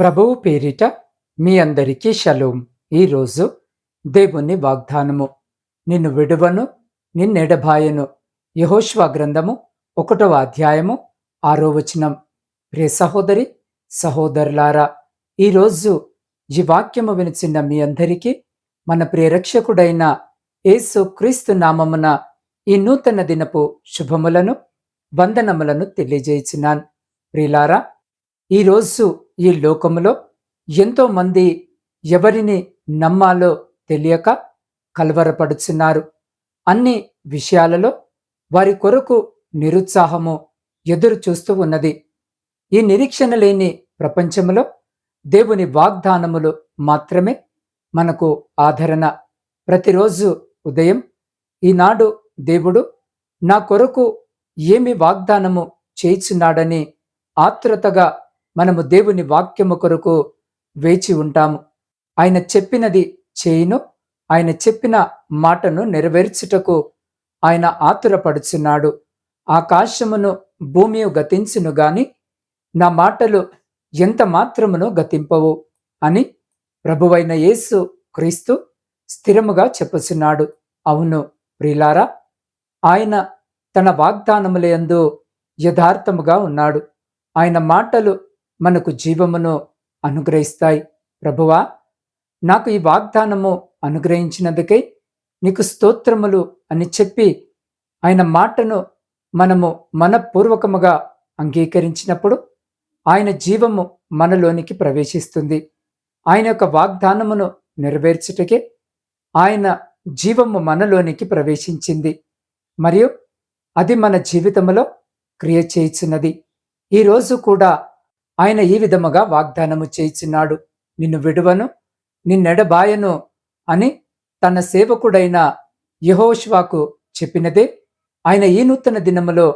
ప్రభువు పేరిట మీ అందరికీ షలోం. ఈరోజు దేవుని వాగ్దానము. నిన్ను విడువను నిన్నెడబాయను. యహోష్వా గ్రంథము ఒకటవ అధ్యాయము ఆరో వచనం. ప్రే సహోదరి సహోదరులారా ఈరోజు ఈ వాక్యము వినిచిన మీ అందరికీ మన ప్రియరక్షకుడైన యేసు క్రీస్తు నామమున ఈ నూతన దినపు శుభములను వందనములను తెలియజేయుచున్నాను. ప్రియులారా ఈరోజు ఈ లోకములో ఎంతోమంది ఎవరిని నమ్మాలో తెలియక కలవరపడుచున్నారు. అన్ని విషయాలలో వారి కొరకు నిరుత్సాహము ఎదురు చూస్తూ ఉన్నది. ఈ నిరీక్షణ లేని ప్రపంచములో దేవుని వాగ్దానములు మాత్రమే మనకు ఆదరణ. ప్రతిరోజు ఉదయం ఈనాడు దేవుడు నా కొరకు ఏమి వాగ్దానము చేయిచున్నాడని ఆత్రుతగా మనము దేవుని వాక్యము కొరకు వేచి ఉంటాము. ఆయన చెప్పినది చేయును ఆయన చెప్పిన మాటను నెరవేర్చుటకు ఆయన ఆతురపడుచున్నాడు. ఆకాశమును భూమి గతించును గాని నా మాటలు ఎంత మాత్రమును గతింపవు అని ప్రభువైన యేసు క్రీస్తు స్థిరముగా చెప్పుచున్నాడు. అవును ప్రిలారా ఆయన తన వాగ్దానములందు యథార్థముగా ఉన్నాడు. ఆయన మాటలు మనకు జీవమును అనుగ్రహిస్తాయి. ప్రభువా నాకు ఈ వాగ్దానము అనుగ్రహించినందుకై నీకు స్తోత్రములు అని చెప్పి ఆయన మాటను మనము మనపూర్వకముగా అంగీకరించినప్పుడు ఆయన జీవము మనలోనికి ప్రవేశిస్తుంది. ఆయన యొక్క వాగ్దానమును నెరవేర్చుటకే ఆయన జీవము మనలోనికి ప్రవేశించింది. మరియు అది మన జీవితంలో క్రియ చేయుచున్నది. ఈరోజు కూడా ఆయన ఈ విధముగా వాగ్దానము చేయుచున్నాడు నిన్ను విడువను నిన్నెడబాయను అని తన సేవకుడైన యహోష్వాకు చెప్పినదే. ఆయన ఈ నూతన దినములో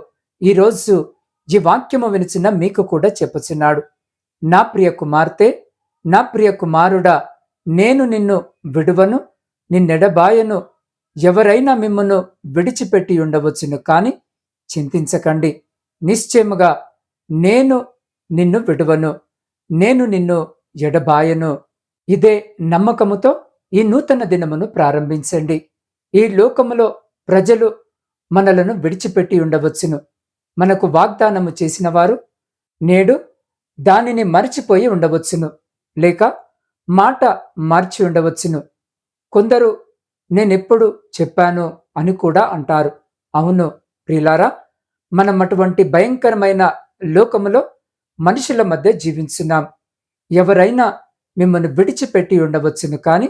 ఈరోజు ఈ వాక్యము వినిచిన మీకు కూడా చెప్పుచున్నాడు. నా ప్రియ కుమార్తె నా ప్రియ కుమారుడా నేను నిన్ను విడువను నిన్నెడబాయను ఎవరైనా మిమ్మను విడిచిపెట్టి ఉండవచ్చును కాని చింతించకండి. నిశ్చయముగా నేను నిన్ను విడువను. నేను నిన్ను ఎడబాయను. ఇదే నమ్మకముతో ఈ నూతన దినమును ప్రారంభించండి. ఈ లోకములో ప్రజలు మనలను విడిచిపెట్టి ఉండవచ్చును. మనకు వాగ్దానము చేసిన వారు నేడు దానిని మరచిపోయి ఉండవచ్చును. లేక మాట మార్చి ఉండవచ్చును. కొందరు నేనెప్పుడు చెప్పాను అని కూడా అంటారు. అవును ప్రిలారా మనం అటువంటి భయంకరమైన లోకములో మనుషుల మధ్య జీవించున్నాం. ఎవరైనా మిమ్మల్ని విడిచిపెట్టి ఉండవచ్చును కానీ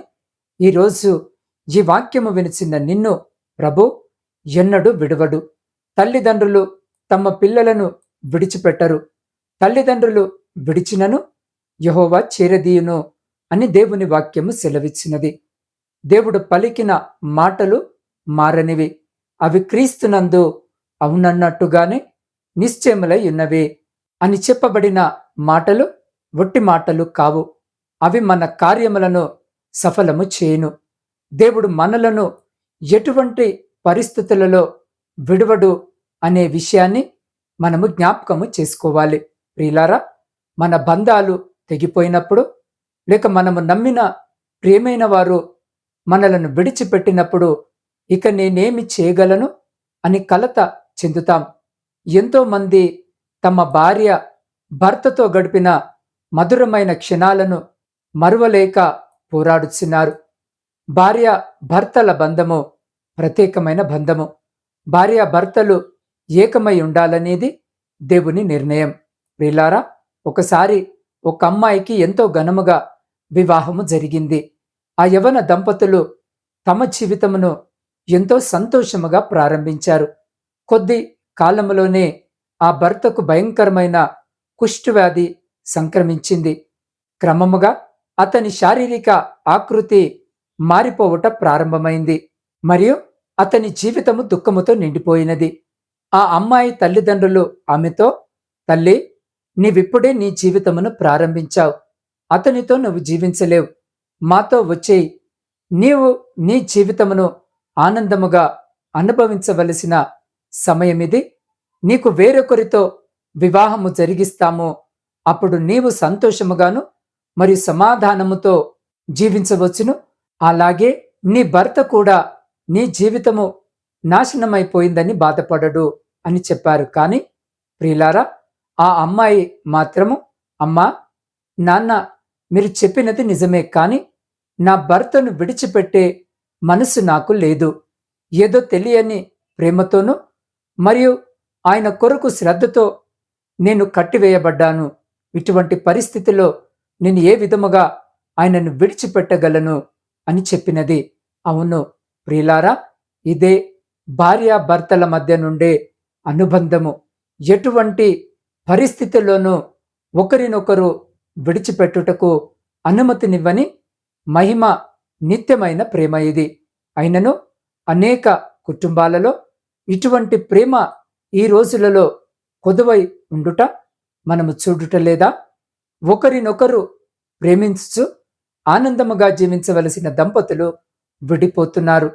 ఈరోజు ఈ వాక్యము వినిచిన నిన్ను ప్రభు ఎన్నడూ విడవడు. తల్లిదండ్రులు తమ పిల్లలను విడిచిపెట్టరు. తల్లిదండ్రులు విడిచినను యహోవా చేరదీయును అని దేవుని వాక్యము సెలవిచ్చినది. దేవుడు పలికిన మాటలు మారనివి. అవి క్రీస్తునందు అవునన్నట్టుగానే నిశ్చయములై ఉన్నవి. అని చెప్పబడిన మాటలు ఒట్టి మాటలు కావు. అవి మన కార్యములను సఫలము చేయును. దేవుడు మనలను ఎటువంటి పరిస్థితులలో విడువడు అనే విషయాన్ని మనము జ్ఞాపకము చేసుకోవాలి. ప్రియులారా మన బంధాలు తెగిపోయినప్పుడు లేక మనము నమ్మిన ప్రియమైన వారు మనలను విడిచిపెట్టినప్పుడు ఇక నేనేమి చేయగలను అని కలత చెందుతాం. ఎంతోమంది తమ భార్య భర్తతో గడిపిన మధురమైన క్షణాలను మరువలేక పోరాడుచున్నారు. భార్య భర్తల బంధము ప్రత్యేకమైన బంధము. భార్య భర్తలు ఏకమై ఉండాలనేది దేవుని నిర్ణయం. ప్రిలారా ఒకసారి ఒక అమ్మాయికి ఎంతో ఘనముగా వివాహము జరిగింది. ఆ యవన దంపతులు తమ జీవితమును ఎంతో సంతోషముగా ప్రారంభించారు. కొద్ది కాలములోనే ఆ భర్తకు భయంకరమైన కుష్ఠవ్యాధి సంక్రమించింది. క్రమముగా అతని శారీరక ఆకృతి మారిపోవట ప్రారంభమైంది. మరియు అతని జీవితము దుఃఖముతో నిండిపోయినది. ఆ అమ్మాయి తల్లిదండ్రులు ఆమెతో తల్లి నీవిప్పుడే నీ జీవితమును ప్రారంభించావు. అతనితో నువ్వు జీవించలేవు. మాతో వచ్చేయి. నీవు నీ జీవితమును ఆనందముగా అనుభవించవలసిన సమయమిది. నీకు వేరొకరితో వివాహము జరిగిస్తామో. అప్పుడు నీవు సంతోషముగాను మరియు సమాధానముతో జీవించవచ్చును. అలాగే నీ భర్త కూడా నీ జీవితము నాశనమైపోయిందని బాధపడడు అని చెప్పారు. కానీ ప్రియులారా ఆ అమ్మాయి మాత్రము అమ్మా నాన్న మీరు చెప్పినది నిజమే కానీ నా భర్తను విడిచిపెట్టే మనసు నాకు లేదు. ఏదో తెలియని ప్రేమతోనూ మరియు ఆయన కొరకు శ్రద్ధతో నేను కట్టివేయబడ్డాను. ఇటువంటి పరిస్థితిలో నేను ఏ విధముగా ఆయనను విడిచిపెట్టగలను అని చెప్పినది. అవును ప్రియులారా ఇదే భార్యాభర్తల మధ్య నుండే అనుబంధము. ఎటువంటి పరిస్థితుల్లోనూ ఒకరినొకరు విడిచిపెట్టుటకు అనుమతినివ్వని మహిమ నిత్యమైన ప్రేమ ఇది. అయినను అనేక కుటుంబాలలో ఇటువంటి ప్రేమ ఈ రోజులలో కొదువై ఉండుట మనము చూడుట లేదా? ఒకరినొకరు ప్రేమించు ఆనందముగా జీవించవలసిన దంపతులు విడిపోతున్నారు.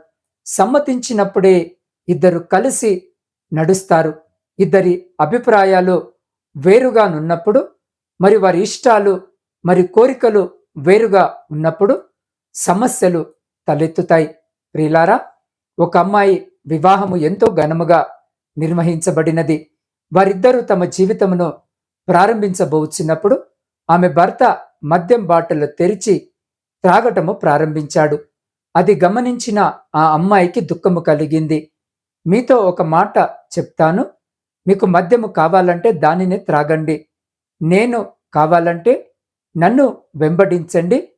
సమ్మతించినప్పుడే ఇద్దరు కలిసి నడుస్తారు. ఇద్దరి అభిప్రాయాలు వేరుగా నున్నప్పుడు మరి వారి ఇష్టాలు మరి కోరికలు వేరుగా ఉన్నప్పుడు సమస్యలు తలెత్తుతాయి. ప్రియులారా ఒక అమ్మాయి వివాహము ఎంతో ఘనముగా నిర్వహించబడినది. వారిద్దరూ తమ జీవితమును ప్రారంభించబోచున్నప్పుడు ఆమె భర్త మద్యం బాటలు తెరిచి త్రాగటము ప్రారంభించాడు. అది గమనించిన ఆ అమ్మాయికి దుఃఖము కలిగింది. మీతో ఒక మాట చెప్తాను. మీకు మద్యము కావాలంటే దానిని త్రాగండి. నేను కావాలంటే నన్ను వెంబడించండి.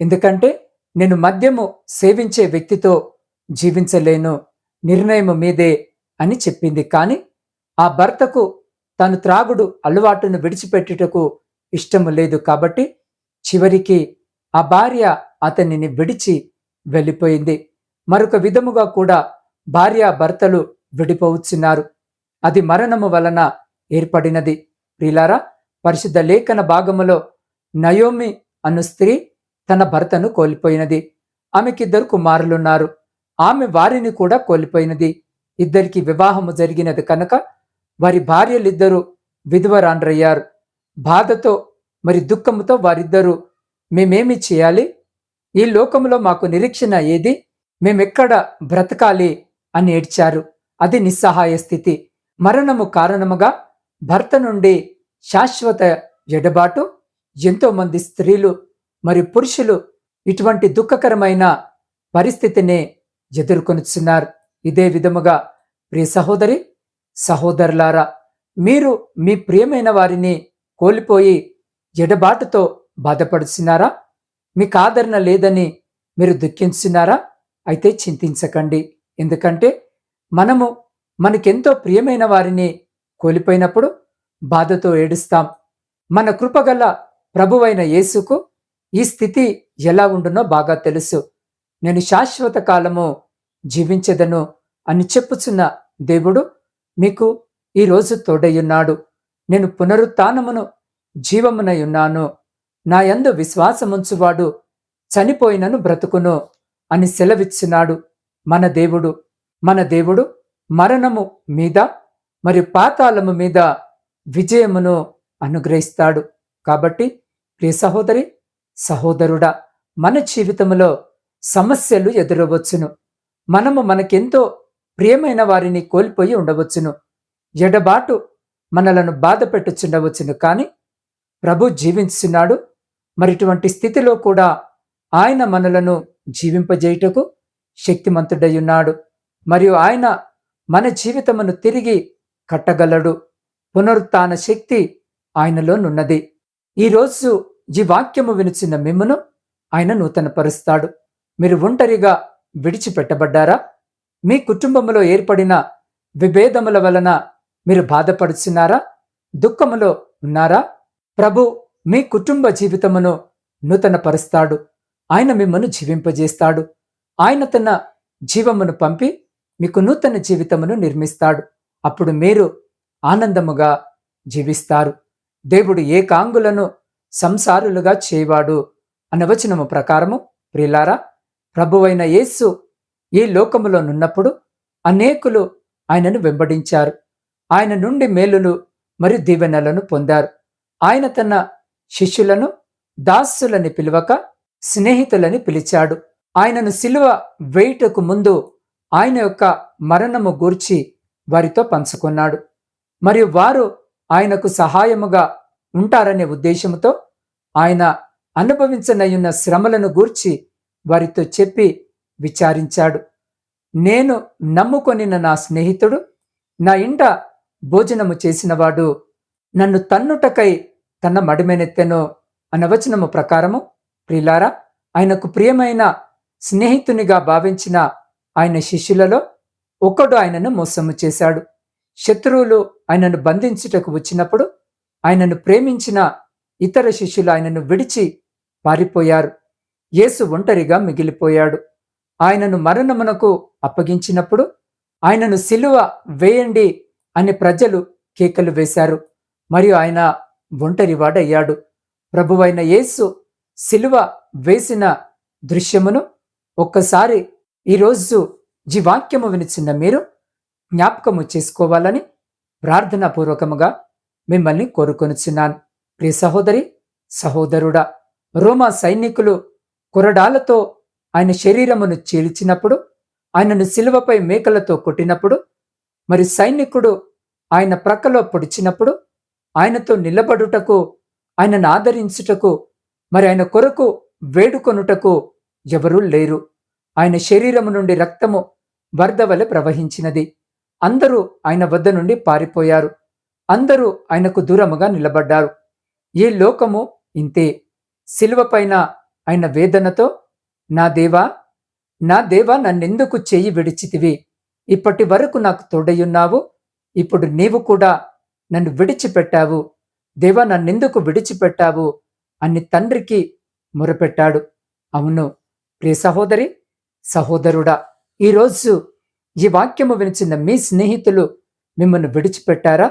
ఎందుకంటే నేను మద్యము సేవించే వ్యక్తితో జీవించలేను. నిర్ణయం మీదే అని చెప్పింది. కానీ ఆ భర్తకు తను త్రాగుడు అలవాటును విడిచిపెట్టుటకు ఇష్టము లేదు కాబట్టి చివరికి ఆ భార్య అతనిని విడిచి వెళ్ళిపోయింది. మరొక విధముగా కూడా భార్య భర్తలు విడిపోవచ్చున్నారు అది మరణము వలన ఏర్పడినది. ప్రిలారా పరిశుద్ధ లేఖన భాగములో నయోమి అను స్త్రీ తన భర్తను కోల్పోయినది. ఆమెకిద్దరు కుమారులున్నారు. ఆమె వారిని కూడా కోల్పోయినది. ఇద్దరికి వివాహము జరిగినది కనుక వారి భార్యలిద్దరూ విధవరాండ్రయ్యారు. బాధతో మరి దుఃఖముతో వారిద్దరూ మేమేమి చేయాలి? ఈ లోకంలో మాకు నిరీక్షణ ఏది? మేమెక్కడ బ్రతకాలి? అని ఏడ్చారు. అది నిస్సహాయ స్థితి. మరణము కారణముగా భర్త నుండి శాశ్వత ఎడబాటు ఎంతోమంది స్త్రీలు మరి పురుషులు ఇటువంటి దుఃఖకరమైన పరిస్థితిని ఎదుర్కొనుచున్నారు. ఇదే విధముగా ప్రియ సహోదరి సహోదరులారా మీరు మీ ప్రియమైన వారిని కోల్పోయి ఎడబాటుతో బాధపడుచున్నారా? మీకు ఆదరణ లేదని మీరు దుఃఖించున్నారా? అయితే చింతించకండి. ఎందుకంటే మనము మనకెంతో ప్రియమైన వారిని కోల్పోయినప్పుడు బాధతో ఏడుస్తాం. మన కృపగల ప్రభువైన యేసుకు ఈ స్థితి ఎలా ఉండునో బాగా తెలుసు. నేను శాశ్వత కాలము జీవించదను అని చెప్పుచున్న దేవుడు మీకు ఈరోజు తోడయ్యున్నాడు. నేను పునరుత్నమును జీవమునయున్నాను నా యందు విశ్వాసముంచువాడు చనిపోయినను బ్రతుకును అని సెలవిచ్చున్నాడు మన దేవుడు. మన దేవుడు మరణము మీద మరియు పాతాళము మీద విజయమును అనుగ్రహిస్తాడు. కాబట్టి ప్రియ సహోదరి సహోదరుడా మన జీవితంలో సమస్యలు ఎదురవచ్చును. మనము మనకెంతో ప్రియమైన వారిని కోల్పోయి ఉండవచ్చును. ఎడబాటు మనలను బాధ పెట్టుచుండవచ్చును కానీ ప్రభు జీవించున్నాడు మరిటువంటి స్థితిలో కూడా ఆయన మనలను జీవింపజేయుటకు శక్తిమంతుడయ్యున్నాడు. మరియు ఆయన మన జీవితమును తిరిగి కట్టగలడు. పునరుత్న శక్తి ఆయనలోనున్నది. ఈరోజు ఈ వాక్యము వినిచిన మిమ్మును ఆయన నూతనపరుస్తాడు. మీరు ఒంటరిగా విడిచిపెట్టబడ్డారా? మీ కుటుంబంలో ఏర్పడిన విభేదముల వలన మీరు బాధపడుచున్నారా? దుఃఖములో ఉన్నారా? ప్రభు మీ కుటుంబ జీవితమును నూతనపరుస్తాడు. ఆయన మిమ్మను జీవింపజేస్తాడు. ఆయన తన జీవమును పంపి మీకు నూతన జీవితమును నిర్మిస్తాడు. అప్పుడు మీరు ఆనందముగా జీవిస్తారు. దేవుడు ఏకాంగులను సంసారులుగా చేయవాడు అన్న వచనము ప్రకారము ప్రిలారా ప్రభువైన యేసు ఈ లోకములో నున్నప్పుడు అనేకులు ఆయనను వెంబడించారు. ఆయన నుండి మేలులు మరియు దీవెనలను పొందారు. ఆయన తన శిష్యులను దాసులని పిలువక స్నేహితులని పిలిచాడు. ఆయనను సిలువ వేయుటకు ముందు ఆయన యొక్క మరణము గూర్చి వారితో పంచుకున్నాడు. మరియు వారు ఆయనకు సహాయముగా ఉంటారనే ఉద్దేశంతో ఆయన అనుభవించనయున్న శ్రమలను గూర్చి వారితో చెప్పి విచారించాడు. నేను నమ్ముకొనిన నా స్నేహితుడు నా ఇంట భోజనము చేసినవాడు. నన్ను తన్నుటకై తన మడిమెనెత్తెను అనవచనము ప్రకారము ప్రిలారా ఆయనకు ప్రియమైన స్నేహితునిగా భావించిన ఆయన శిష్యులలో ఒకడు ఆయనను మోసము చేశాడు. శత్రువులు ఆయనను బంధించుటకు వచ్చినప్పుడు ఆయనను ప్రేమించిన ఇతర శిష్యులు ఆయనను విడిచి పారిపోయారు. యేసు ఒంటరిగా మిగిలిపోయాడు. ఆయనను మరణమునకు అప్పగించినప్పుడు ఆయనను సిలువ వేయండి అని ప్రజలు కేకలు వేశారు. మరియు ఆయన ఒంటరివాడయ్యాడు ప్రభువైన యేసు సిలువ వేసిన దృశ్యమును ఒక్కసారి ఈరోజు జీవాక్యము వినిచిన మీరు జ్ఞాపకము చేసుకోవాలని ప్రార్థనాపూర్వకముగా మిమ్మల్ని కోరుకొనుచున్నాను. ప్రియ సహోదరి సహోదరుడా రోమా సైనికులు కొరడాలతో ఆయన శరీరమును చీల్చినప్పుడు ఆయనను శిలువపై మేకలతో కొట్టినప్పుడు మరి సైనికుడు ఆయన ప్రక్కలో పొడిచినప్పుడు ఆయనతో నిలబడుటకు ఆయనను ఆదరించుటకు మరి ఆయన కొరకు వేడుకొనుటకు ఎవరూ లేరు. ఆయన శరీరము నుండి రక్తము వరద వలె ప్రవహించినది. అందరూ ఆయన వద్ద నుండి పారిపోయారు. అందరూ ఆయనకు దూరముగా నిలబడ్డారు. ఈ లోకము ఇంతే. శిలువపైన ఆయన వేదనతో నా దేవా నా దేవా నన్నెందుకు చేయి విడిచితివి? ఇప్పటి వరకు నాకు తోడయున్నావు ఇప్పుడు నీవు కూడా నన్ను విడిచిపెట్టావు. దేవా నన్నెందుకు విడిచిపెట్టావు? అని తండ్రికి మొరపెట్టాడు. అవును ప్రియ సహోదరి సహోదరుడా ఈరోజు ఈ వాక్యము వినిచిన మీ స్నేహితులు మిమ్మల్ని విడిచిపెట్టారా?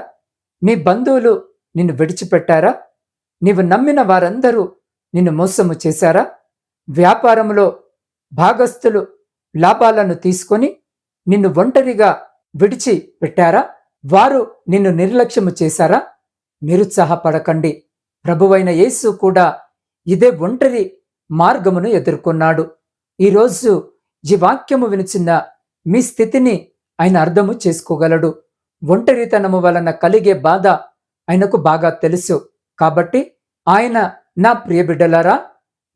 మీ బంధువులు నిన్ను విడిచిపెట్టారా? నీవు నమ్మిన వారందరూ నిన్ను మోసము చేశారా? వ్యాపారంలో భాగస్థులు లాభాలను తీసుకొని నిన్ను ఒంటరిగా విడిచి పెట్టారా వారు నిన్ను నిర్లక్ష్యము చేశారా? నిరుత్సాహపడకండి. ప్రభువైన యేసు కూడా ఇదే ఒంటరి మార్గమును ఎదుర్కొన్నాడు. ఈరోజు ఈ వాక్యము వినిచిన మీ స్థితిని ఆయన అర్థము చేసుకోగలడు. ఒంటరితనము వలన కలిగే బాధ ఆయనకు బాగా తెలుసు. కాబట్టి ఆయన నా ప్రియబిడ్డలారా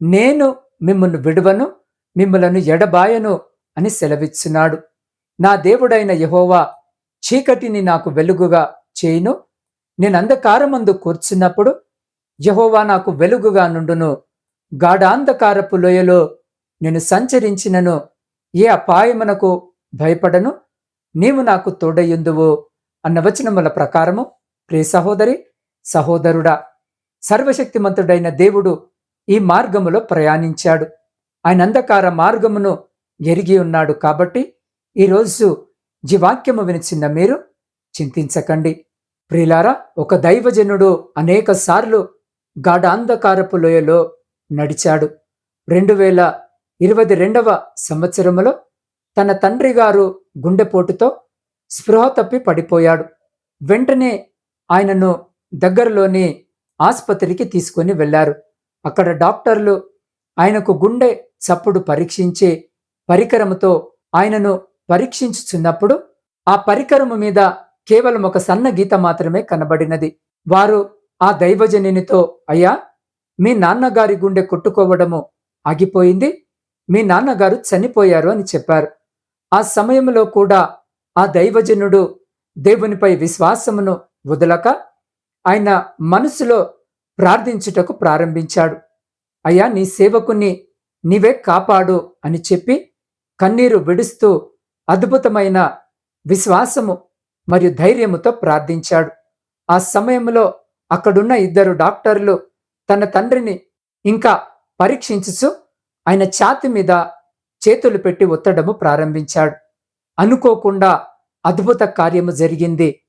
నేను మిమ్మల్ని విడువను మిమ్మలను ఎడబాయను అని సెలవిచ్చున్నాడు నా దేవుడైన యహోవా చీకటిని నాకు వెలుగుగా చేయును. నేను అంధకారమందు కూర్చున్నప్పుడు యహోవా నాకు వెలుగుగా నుండును. గాఢాంధకారపు లోయలో నేను సంచరించినను. ఏ అపాయమునకు భయపడను? నీవు నాకు తోడయ్యుందువు అన్న వచనముల ప్రకారము ప్రియ సహోదరి సహోదరుడా సర్వశక్తిమంతుడైన దేవుడు ఈ మార్గములో ప్రయాణించాడు. ఆయన అంధకార మార్గమును ఎరిగి ఉన్నాడు కాబట్టి ఈరోజు జీవాక్యము వినిచిన మీరు చింతించకండి. ప్రిలారా ఒక దైవజనుడు అనేక సార్లు గాఢాంధకారపు లోయలో నడిచాడు. రెండు వేల ఇరవై రెండవ సంవత్సరములో తన తండ్రి గారు గుండెపోటుతో స్పృహ తప్పి పడిపోయాడు. వెంటనే ఆయనను దగ్గరలోని ఆసుపత్రికి తీసుకొని వెళ్ళారు అక్కడ డాక్టర్లు ఆయనకు గుండె చప్పుడు పరీక్షించే పరికరముతో ఆయనను పరీక్షించుచున్నప్పుడు ఆ పరికరము మీద కేవలం ఒక సన్న గీత మాత్రమే కనబడినది. వారు ఆ దైవజనునితో అయ్యా మీ నాన్నగారి గుండె కొట్టుకోవడము ఆగిపోయింది. మీ నాన్నగారు చనిపోయారు అని చెప్పారు. ఆ సమయంలో కూడా ఆ దైవజనుడు దేవునిపై విశ్వాసమును వదలక ఆయన మనసులో ప్రార్థించుటకు ప్రారంభించాడు. అయ్యా నీ సేవకుని నీవే కాపాడు అని చెప్పి కన్నీరు విడుస్తూ అద్భుతమైన విశ్వాసము మరియు ధైర్యముతో ప్రార్థించాడు. ఆ సమయంలో అక్కడున్న ఇద్దరు డాక్టర్లు తన తండ్రిని ఇంకా పరీక్షించుచు ఆయన ఛాతి మీద చేతులు పెట్టి ఒత్తడము ప్రారంభించాడు. అనుకోకుండా అద్భుత కార్యము జరిగింది.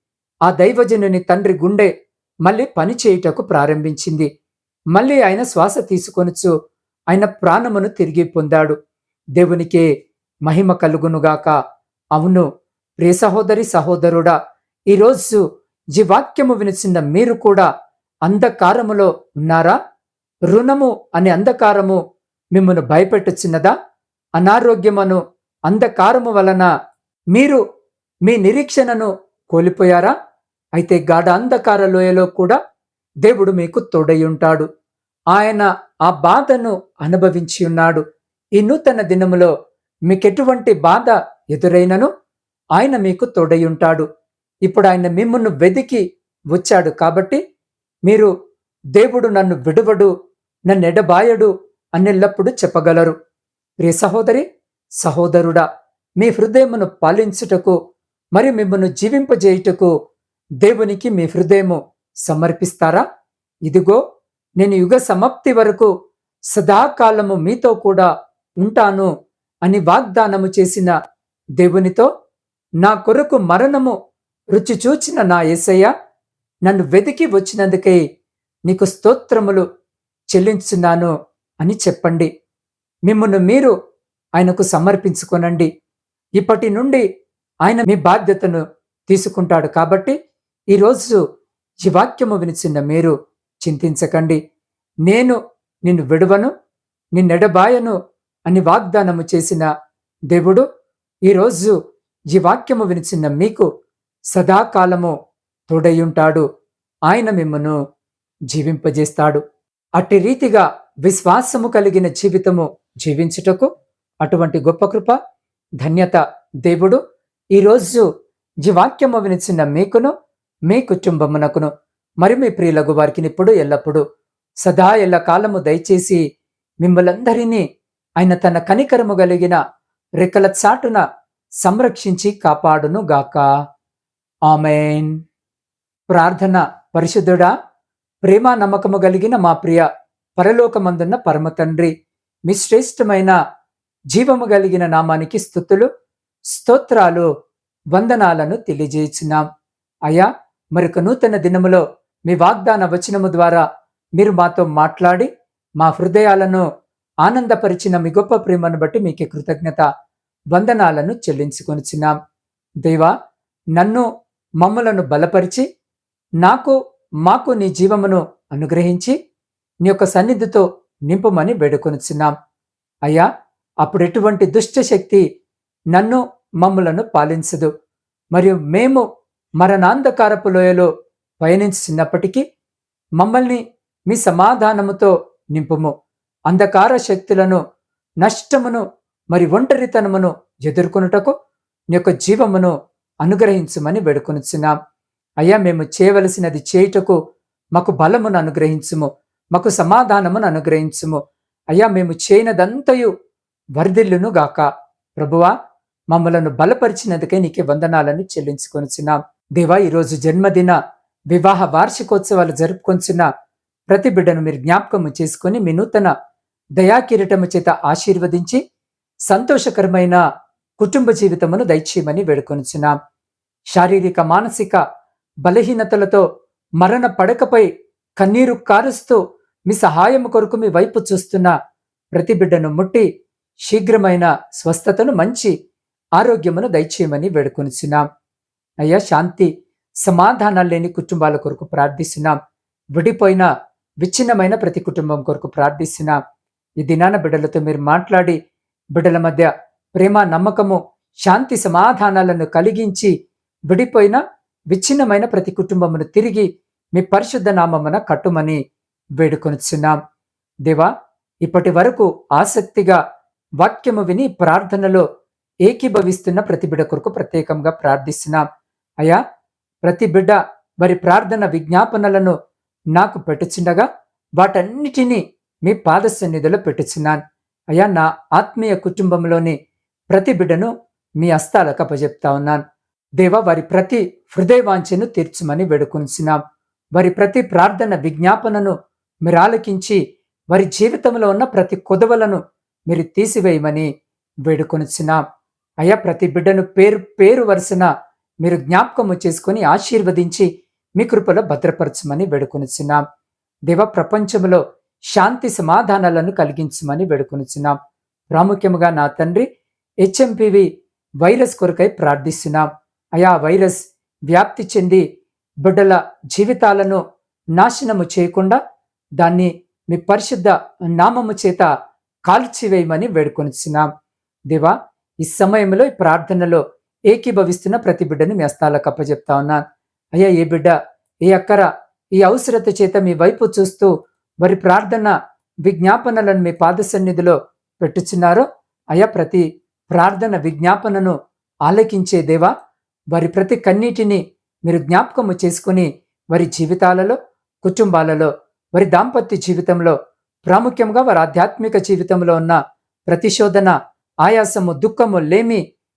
ఆ దైవజనుని తండ్రి గుండె మళ్ళీ పనిచేయుటకు ప్రారంభించింది. మళ్ళీ ఆయన శ్వాస తీసుకొనుచు ఆయన ప్రాణమును తిరిగి పొందాడు. దేవునికే మహిమ కలుగునుగాక. అవును ప్రియ సహోదరి సహోదరుడా ఈరోజు జీవాక్యము వినిచిన మీరు కూడా అంధకారములో ఉన్నారా? రుణము అనే అంధకారము మిమ్మల్ని భయపెట్టుచున్నదా? అనారోగ్యమను అంధకారము వలన మీరు మీ నిరీక్షణను కోల్పోయారా? అయితే గాఢ అంధకార లోయలో కూడా దేవుడు మీకు తోడై ఉంటాడు. ఆయన ఆ బాధను అనుభవించి ఉన్నాడు. ఈ నూతన దినములో మీకెటువంటి బాధ ఎదురైనను ఆయన మీకు తోడై ఉంటాడు. ఇప్పుడు ఆయన మిమ్మల్ని వెదికి వచ్చాడు కాబట్టి మీరు దేవుడు నన్ను విడువడు నన్ను ఎడబాయడు అన్నెల్లప్పుడు చెప్పగలరు. ప్రియ సహోదరి సహోదరుడా మీ హృదయమును పాలించుటకు మరియు మిమ్మల్ని జీవింపజేయుటకు దేవునికి మీ హృదయము సమర్పిస్తారా? ఇదిగో నేను యుగ సమాప్తి వరకు సదాకాలము మీతో కూడా ఉంటాను అని వాగ్దానము చేసిన దేవునితో నా కొరకు మరణము రుచి చూచిన నా యేసయ్య నన్ను వెతికి వచ్చినందుకై నీకు స్తోత్రములు చెల్లించున్నాను అని చెప్పండి. మిమ్మల్ని మీరు ఆయనకు సమర్పించుకొనండి. ఇప్పటి నుండి ఆయన మీ బాధ్యతను తీసుకుంటాడు కాబట్టి ఈరోజు ఈ వాక్యము వినిచిన్న మీరు చింతించకండి. నేను నిన్ను విడువను నిన్నెడబాయను అని వాగ్దానము చేసిన దేవుడు ఈరోజు ఈ వాక్యము వినిచిన్న మీకు సదాకాలము తోడయ్యుంటాడు ఆయన మిమ్మను జీవింపజేస్తాడు. అట్టి రీతిగా విశ్వాసము కలిగిన జీవితము జీవించుటకు అటువంటి గొప్ప కృప ధన్యత దేవుడు ఈరోజు ఈ వాక్యము వినిచిన మీకును మీ కుటుంబమునకును మరి మీ ప్రియులకు వారికి ఇప్పుడు ఎల్లప్పుడూ. సదా ఎల్ల కాలము దయచేసి మిమ్మలందరినీ ఆయన తన కనికరము కలిగిన రెక్కల చాటున సంరక్షించి కాపాడును గాక. ఆమెన్. ప్రార్థన పరిశుద్ధుడా ప్రేమ నమ్మకము కలిగిన మా ప్రియ పరలోకమందున్న పరమ తండ్రి మీ శ్రేష్టమైన జీవము కలిగిన నామానికి స్థుతులు స్తోత్రాలు వందనాలను తెలియజేస్తున్నాం. అయ్యా మరొక నూతన దినములో మీ వాగ్దాన వచనము ద్వారా మీరు మాతో మాట్లాడి మా హృదయాలను ఆనందపరిచిన మీ గొప్ప ప్రేమను బట్టి మీకు కృతజ్ఞత వందనాలను చెల్లించుకొనిచున్నాం. దేవా నన్ను మమ్మలను బలపరిచి నాకు మాకు నీ జీవమును అనుగ్రహించి నీ యొక్క సన్నిధితో నింపుమని వేడుకొనిచున్నాం. అయ్యా అప్పుడు ఎటువంటి దుష్టశక్తి నన్ను మమ్ములను పాలించదు. మరియు మేము మరణాంధకారపు లోయలో పయనించినప్పటికీ మమ్మల్ని మీ సమాధానముతో నింపుము. అంధకార శక్తులను నష్టమును మరి ఒంటరితనమును ఎదుర్కొనుటకు నీ యొక్క జీవమును అనుగ్రహించమని వేడుకొనిచున్నాం. అయ్యా మేము చేయవలసినది చేయుటకు మాకు బలమును అనుగ్రహించుము మాకు సమాధానమును అనుగ్రహించుము. అయ్యా మేము చేయనదంతయు వర్ధిల్లును గాక ప్రభువా మమ్మలను బలపరిచినందుకే నీకే వందనాలను చెల్లించుకొనిచున్నాం. దేవా ఈరోజు జన్మదిన వివాహ వార్షికోత్సవాలు జరుపుకొంచున్న ప్రతి బిడ్డను మీరు జ్ఞాపకము చేసుకుని మీ నూతన దయాకిరీటము చేత ఆశీర్వదించి సంతోషకరమైన కుటుంబ జీవితమును దయచేయమని వేడుకొనుచున్నాం. శారీరక మానసిక బలహీనతలతో మరణ పడకపై కన్నీరు కారుస్తూ మీ సహాయము కొరకు మీ వైపు చూస్తున్న ప్రతి బిడ్డను ముట్టి శీఘ్రమైన స్వస్థతను మంచి ఆరోగ్యమును దయచేయమని వేడుకొనిచున్నాం. అయ్యా శాంతి సమాధానాలు లేని కుటుంబాల కొరకు ప్రార్థిస్తున్నాం. విడిపోయిన విచ్ఛిన్నమైన ప్రతి కుటుంబం కొరకు ప్రార్థిస్తున్నాం. ఈ దినాన బిడ్డలతో మీరు మాట్లాడి బిడ్డల మధ్య ప్రేమ నమ్మకము శాంతి సమాధానాలను కలిగించి విడిపోయిన విచ్ఛిన్నమైన ప్రతి కుటుంబమును తిరిగి మీ పరిశుద్ధ నామమున కట్టుమని వేడుకొనిచున్నాం. దేవా ఇప్పటి వరకు ఆసక్తిగా వాక్యము విని ప్రార్థనలో ఏకీభవిస్తున్న ప్రతి బిడ కొరకు ప్రత్యేకంగా ప్రార్థిస్తున్నాం. అయ్యా ప్రతి బిడ్డ వారి ప్రార్థన విజ్ఞాపనలను నాకు పెట్టుచుండగా వాటన్నిటినీ మీ పాద సన్నిధిలో పెట్టుచున్నాను. అయ్యా నా ఆత్మీయ కుటుంబంలోని ప్రతి బిడ్డను మీ హస్తాలకు అప్పజెప్తా ఉన్నాను. దేవ వారి ప్రతి హృదయవాంఛను తీర్చమని వేడుకొనిచున్నాం వారి ప్రతి ప్రార్థన విజ్ఞాపనను మీరు ఆలకించి వారి జీవితంలో ఉన్న ప్రతి కొదవలను మీరు తీసివేయమని వేడుకొనిచున్నాం అయ్యా ప్రతి బిడ్డను పేరు పేరు వరుసన మీరు జ్ఞాపకము చేసుకొని ఆశీర్వదించి మీ కృపలో భద్రపరచమని వేడుకొనిచున్నాం. దేవ ప్రపంచంలో శాంతి సమాధానాలను కలిగించమని వేడుకొనిచున్నాం. ప్రాముఖ్యముగా నా తండ్రి హెచ్ఎంపివి వైరస్ కొరకై ప్రార్థిస్తున్నాం. అయా వైరస్ వ్యాప్తి చెంది బిడ్డల జీవితాలను నాశనము చేయకుండా దాన్ని మీ పరిశుద్ధ నామము చేత కాల్చివేయమని వేడుకొనిచున్నాం. దేవా ఈ సమయంలో ఈ ప్రార్థనలో ఏకీభవిస్తున్న ప్రతి బిడ్డను మీ హస్తాలకు అప్పచెప్తా ఉన్నాను. అయ్యా ఏ బిడ్డ ఏ అక్కర ఈ అవసరత చేత మీ వైపు చూస్తూ వారి ప్రార్థన విజ్ఞాపనలను మీ పాద సన్నిధిలో పెట్టుచున్నారో అయ్యా ప్రతి ప్రార్థన విజ్ఞాపనను ఆలకించే దేవా వారి ప్రతి కన్నీటిని మీరు జ్ఞాపకము చేసుకుని వారి జీవితాలలో కుటుంబాలలో వారి దాంపత్య జీవితంలో ప్రాముఖ్యంగా వారి ఆధ్యాత్మిక జీవితంలో ఉన్న ప్రతిశోధన ఆయాసము దుఃఖము లేమి